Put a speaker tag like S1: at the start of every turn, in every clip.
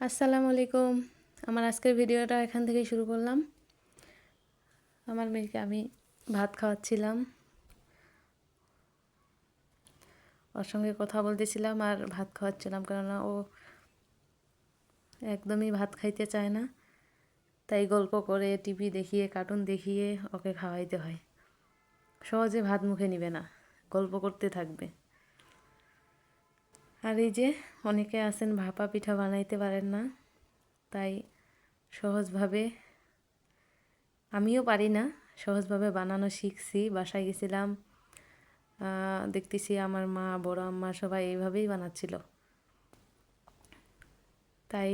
S1: আসসালামু আলাইকুম। আমার আজকের ভিডিওটা এখান থেকেই শুরু করলাম। আমার মেয়েকে আমি ভাত খাওয়াচ্ছিলাম। ওর সঙ্গে কথা বলতেছিলাম আর ভাত খাওয়াচ্ছিলাম কেননা ও একদমই ভাত খাইতে চায় না। তাই গল্প করে, টিভি দেখিয়ে, কার্টুন দেখিয়ে ওকে খাওয়াইতে হয়। সহজে ভাত মুখে নিবে না, গল্প করতে থাকবে। আর এই যে অনেকে আছেন, ভাপা পিঠা বানাইতে পারেন না। তাই সহজভাবে আমিও পারি না। সহজভাবে বানানো শিখছি। বাসায় গেছিলাম দেখতেছি আমার মা, বড় আম্মা সবাই এইভাবেই বানাচ্ছিল। তাই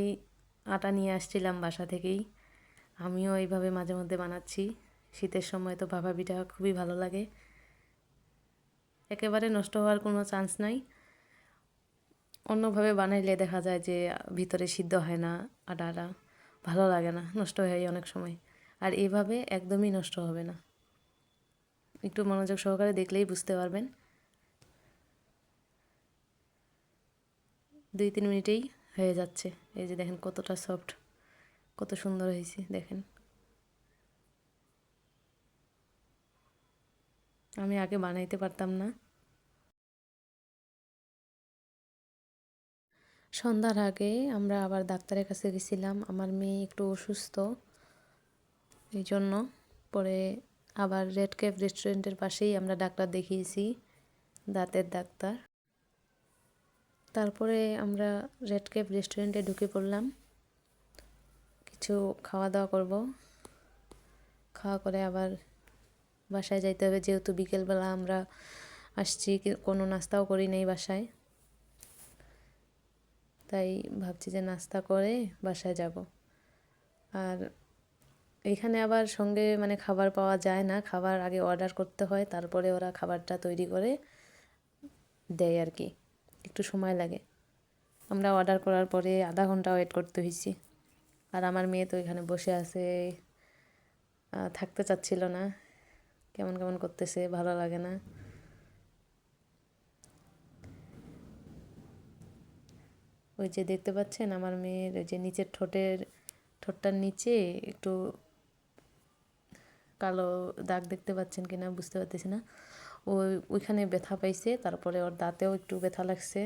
S1: আটা নিয়ে আসছিলাম বাসা থেকেই। আমিও এইভাবে মাঝে মধ্যে বানাচ্ছি। শীতের সময় তো ভাপা পিঠা খুবই ভালো লাগে। একেবারে নষ্ট হওয়ার কোনো চান্স নাই। অন্যভাবে বানাইলে দেখা যায় যে ভিতরে সিদ্ধ হয় না আটাটা ভালো লাগে না, নষ্ট হয়ে যায় অনেক সময়। আর এভাবে একদমই নষ্ট হবে না। একটু মনোযোগ সহকারে দেখলেই বুঝতে পারবেন। দুই তিন মিনিটেই হয়ে যাচ্ছে। এই যে দেখেন কতটা সফট কত সুন্দর হয়েছে, দেখেন। আমি আগে বানাইতে পারতাম না। সন্ধ্যার আগে আমরা আবার ডাক্তারের কাছে গেছিলাম। আমার মেয়ে একটু অসুস্থ। এই জন্য পরে আবার রেড ক্যাপ রেস্টুরেন্টের পাশেই আমরা ডাক্তার দেখিয়েছি, দাঁতের ডাক্তার। তারপরে আমরা রেড ক্যাপ রেস্টুরেন্টে ঢুকে পড়লাম। কিছু খাওয়া দাওয়া করব। খাওয়া করে আবার বাসায় যাইতে হবে। যেহেতু বিকেলবেলা আমরা আসছি, কোনো নাস্তাও করি নেই বাসায়। তাই ভাবছি যে নাস্তা করে বাসায় যাব। আর এখানে আবার সঙ্গে মানে খাবার পাওয়া যায় না, খাবার আগে অর্ডার করতে হয়, তারপরে ওরা খাবারটা তৈরি করে দেয় আর কি। একটু সময় লাগে। আমরা অর্ডার করার পরে আধা ঘণ্টা ওয়েট করতে হয়েছি আর আমার মেয়ে তো এখানে বসে আছে থাকতে চাচ্ছিল না। কেমন কেমন করতেছে, ভালো লাগে না। ওই যে দেখতে পাচ্ছেন আমার মেয়ের যে নিচের ঠোঁটের ঠোঁটটার নিচে একটু কালো দাগ দেখতে পাচ্ছেন কিনা বুঝতে পারতেছি না। ওই ওইখানে ব্যথা পাইছে, তারপরে ওর দাঁতেও একটু ব্যথা লাগছে।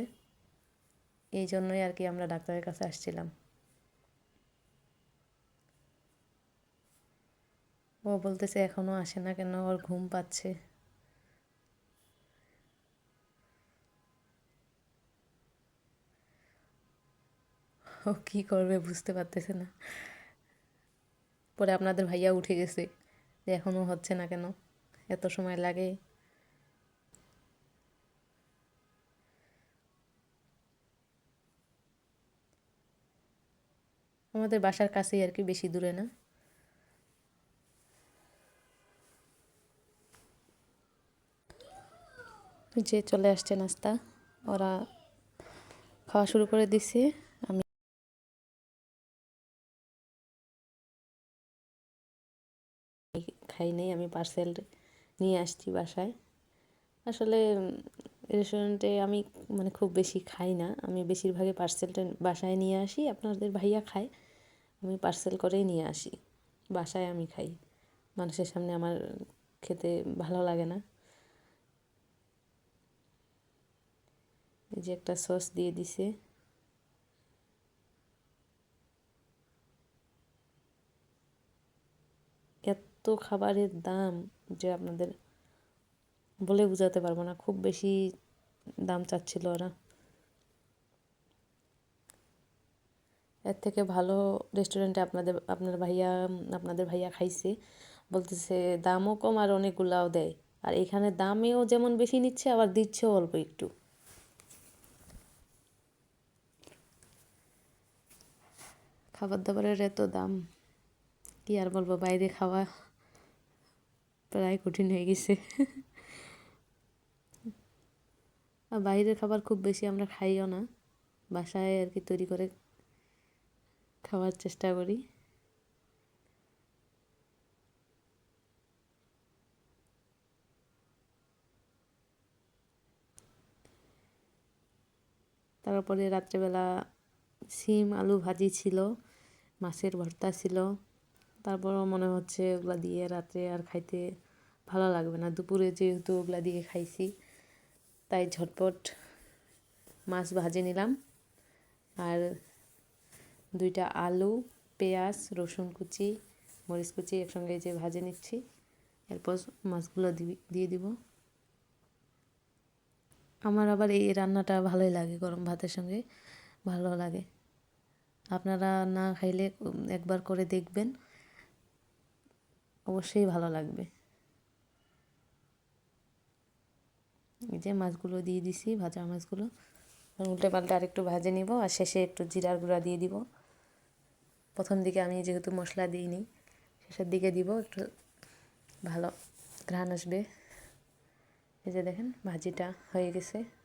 S1: এই জন্যই আর কি আমরা ডাক্তারের কাছে আসছিলাম। ও বলতেছে এখনও আসে না কেন, ওর ঘুম পাচ্ছে। ও কী করবে বুঝতে পারতেছে না। পরে আপনাদের ভাইয়া উঠে গেছে যে এখনও হচ্ছে না কেন? এত সময় লাগে। আমাদের বাসার কাছেই আর কি বেশি দূরে না। যে চলে আসছে নাস্তা। ওরা খাওয়া শুরু করে দিছে। খাই নেই, আমি পার্সেল নিয়ে আসছি বাসায়। আসলে রেস্টুরেন্টে আমি মানে খুব বেশি খাই না। আমি বেশিরভাগই পার্সেলটা বাসায় নিয়ে আসি, আপনাদের ভাইয়া খায়। আমি পার্সেল করেই নিয়ে আসি, বাসায় আমি খাই। মানুষের সামনে আমার খেতে ভালো লাগে না। এই যে একটা সস দিয়ে দিছে। এত খাবারের দাম যে আপনাদের বলে বোঝাতে পারব না, খুব বেশি দাম চাচ্ছিল ওরা। এর থেকে ভালো রেস্টুরেন্টে আপনাদের, আপনার ভাইয়া, আপনাদের ভাইয়া খাইছে, বলতেছে দামও কম আর অনেকগুলাও দেয়। আর এখানে দামেও যেমন বেশি নিচ্ছে, আবার দিচ্ছেও অল্প একটু। খাবার দাবারের এত দাম, কি আর বলব, বাইরে খাওয়া প্রায় কঠিন হয়ে গেছে। আর বাইরের খাবার খুব বেশি আমরা খাইও না। বাসায় আর কি তৈরি করে খাওয়ার চেষ্টা করি। তারপরে রাত্রেবেলা সিম, আলু ভাজি ছিল, মাছের ভর্তা ছিল। তারপরও মনে হচ্ছে ওগুলা দিয়ে রাত্রে আর খাইতে ভালো লাগবে না। দুপুরে যেহেতু ওগুলা দিয়ে খাইছি, তাই ঝটপট মাছ ভাজে নিলাম। আর দুইটা আলু, পেঁয়াজ, রসুন কুচি, মরিচ কুচি একসঙ্গে যে ভাজে নিচ্ছি। এরপর মাছগুলো দিয়ে দিব। আমার আবার এই রান্নাটা ভালোই লাগে গরম ভাতের সঙ্গে, ভালো লাগে। আপনারা না খাইলে একবার করে দেখবেন। অবশ্যই ভালো লাগবে। এই যে মাছগুলো দিয়ে দিছি, ভাজা মাছগুলো। উল্টে পাল্টে আরেকটু ভাজে নিব আর শেষে একটু জিরার গুঁড়া দিয়ে দিব। প্রথম দিকে আমি যেহেতু মশলা দিইনি, শেষের দিকে দিব, একটু ভালো ঘ্রাণ আসবে। এই যে দেখেন, ভাজিটা হয়ে গেছে।